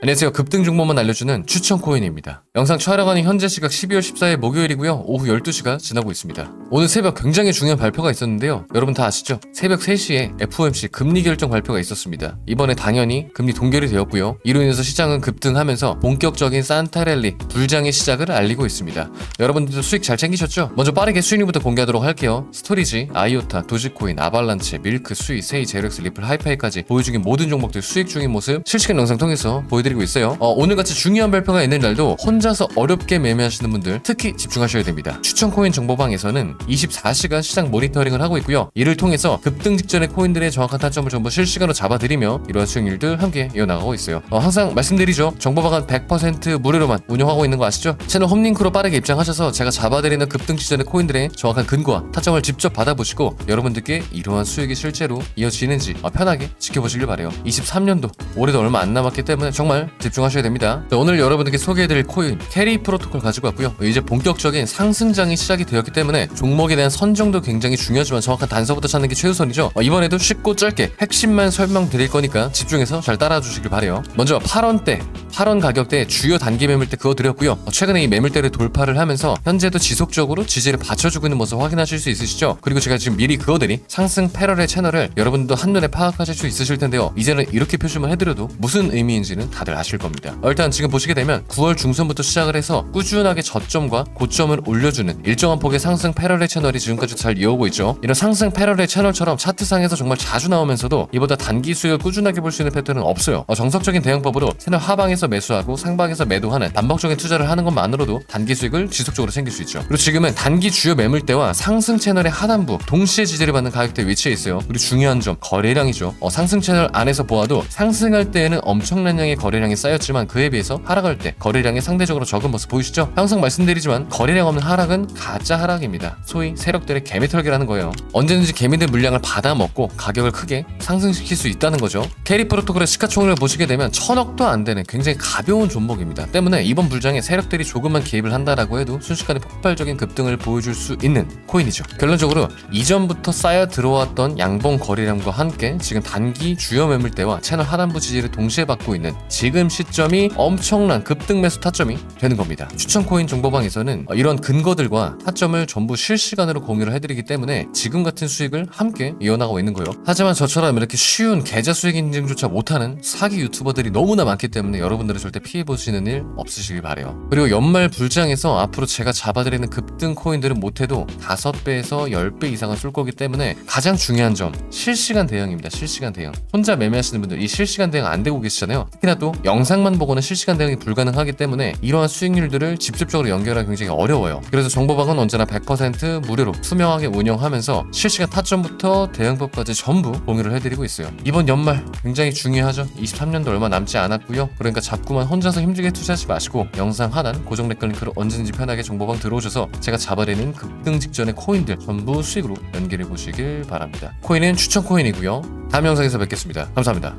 안녕하세요. 급등 정보만 알려주는 추천 코인입니다. 영상 촬영하는 현재 시각 12월 14일 목요일이고요. 오후 12시가 지나고 있습니다. 오늘 새벽 굉장히 중요한 발표가 있었는데요. 여러분 다 아시죠? 새벽 3시에 FOMC 금리 결정 발표가 있었습니다. 이번에 당연히 금리 동결이 되었고요. 이로 인해서 시장은 급등하면서 본격적인 산타랠리 불장의 시작을 알리고 있습니다. 여러분들도 수익 잘 챙기셨죠? 먼저 빠르게 수익률부터 공개하도록 할게요. 스토리지, 아이오타, 도지코인, 아발란체, 밀크, 수이, 세이, 제렉스, 리플, 하이파이까지 중인 모든 종목들 수익 중인 모습 실시간 영상 통해서 보여드 리고 있어요. 어, 오늘같이 중요한 발표가 있는 날도 혼자서 어렵게 매매하시는 분들 특히 집중하셔야 됩니다. 추천 코인 정보방에서는 24시간 시장 모니터링을 하고 있고요. 이를 통해서 급등 직전의 코인들의 정확한 타점을 전부 실시간으로 잡아드리며 이러한 수익률들 함께 이어나가고 있어요. 어, 항상 말씀드리죠. 정보방은 100% 무료로만 운영하고 있는 거 아시죠? 채널 홈링크로 빠르게 입장하셔서 제가 잡아드리는 급등 시전의 코인들의 정확한 근거와 타점을 직접 받아보시고 여러분들께 이러한 수익이 실제로 이어지는지 어, 편하게 지켜보시길 바래요. 23년도 올해도 얼마 안 남았기 때문에 정말 집중하셔야 됩니다. 자, 오늘 여러분들께 소개해드릴 코인 캐리 프로토콜 가지고 왔고요. 이제 본격적인 상승장이 시작이 되었기 때문에 종목에 대한 선정도 굉장히 중요하지만 정확한 단서부터 찾는 게 최우선이죠. 어, 이번에도 쉽고 짧게 핵심만 설명드릴 거니까 집중해서 잘 따라주시길 바래요. 먼저 8원대 8원 가격대 주요 단기 매물대 그어 드렸고요. 어, 최근에 이 매물대를 돌파를 하면서 현재도 지속적으로 지지를 받쳐주고 있는 모습 확인하실 수 있으시죠? 그리고 제가 지금 미리 그어드린 상승 패럴의 채널을 여러분도 한눈에 파악하실 수 있으실 텐데요. 이제는 이렇게 표시만 해드려도 무슨 의미인지는 다들 아실 겁니다. 어, 일단 지금 보시게 되면 9월 중순부터 시작을 해서 꾸준하게 저점과 고점을 올려주는 일정한 폭의 상승 패럴의 채널이 지금까지 잘 이어오고 있죠. 이런 상승 패럴의 채널처럼 차트상에서 정말 자주 나오면서도 이보다 단기 수익을 꾸준하게 볼 수 있는 패턴은 없어요. 어, 정석적인 대응법으로 채널 하방에서 매수하고 상방에서 매도하는 반복적인 투자를 하는 것만으로도 단기 수익을 지속적으로 챙길 수 있죠. 그리고 지금은 단기 주요 매물대와 상승 채널의 하단부 동시에 지지를 받는 가격대 위치에 있어요. 그리고 중요한 점 거래량이죠. 어, 상승 채널 안에서 보아도 상승할 때에는 엄청난 양의 거래 량이 쌓였지만 그에 비해서 하락할 때 거래량이 상대적으로 적은 모습 보이시죠? 항상 말씀드리지만 거래량 없는 하락은 가짜 하락입니다. 소위 세력들의 개미털기라는 거예요. 언제든지 개미들 물량을 받아먹고 가격을 크게 상승시킬 수 있다는 거죠. 캐리 프로토콜의 시가총액을 보시게 되면 천억도 안 되는 굉장히 가벼운 종목입니다. 때문에 이번 불장에 세력들이 조금만 개입을 한다라고 해도 순식간에 폭발적인 급등을 보여줄 수 있는 코인이죠. 결론적으로 이전부터 쌓여 들어왔던 양봉 거래량과 함께 지금 단기 주요 매물대와 채널 하단부 지지를 동시에 받고 있는 지금 시점이 엄청난 급등 매수 타점이 되는 겁니다. 추천 코인 정보방에서는 이런 근거들과 타점을 전부 실시간으로 공유를 해드리기 때문에 지금 같은 수익을 함께 이어나가고 있는 거예요. 하지만 저처럼 이렇게 쉬운 계좌 수익 인증조차 못하는 사기 유튜버들이 너무나 많기 때문에 여러분들은 절대 피해 보시는 일 없으시길 바래요. 그리고 연말 불장에서 앞으로 제가 잡아드리는 급등 코인들은 못해도 5배에서 10배 이상은 쏠 거기 때문에 가장 중요한 점 실시간 대응입니다. 실시간 대응. 혼자 매매하시는 분들 이 실시간 대응 안 되고 계시잖아요. 특히나 또 영상만 보고는 실시간 대응이 불가능하기 때문에 이러한 수익률들을 직접적으로 연결하기 굉장히 어려워요. 그래서 정보방은 언제나 100% 무료로 투명하게 운영하면서 실시간 타점부터 대응법까지 전부 공유를 해드리고 있어요. 이번 연말 굉장히 중요하죠. 23년도 얼마 남지 않았고요. 그러니까 자꾸만 혼자서 힘들게 투자하지 마시고 영상 하단 고정 댓글 링크로 언제든지 편하게 정보방 들어오셔서 제가 잡아내는 급등 직전의 코인들 전부 수익으로 연결해 보시길 바랍니다. 코인은 추천 코인이고요. 다음 영상에서 뵙겠습니다. 감사합니다.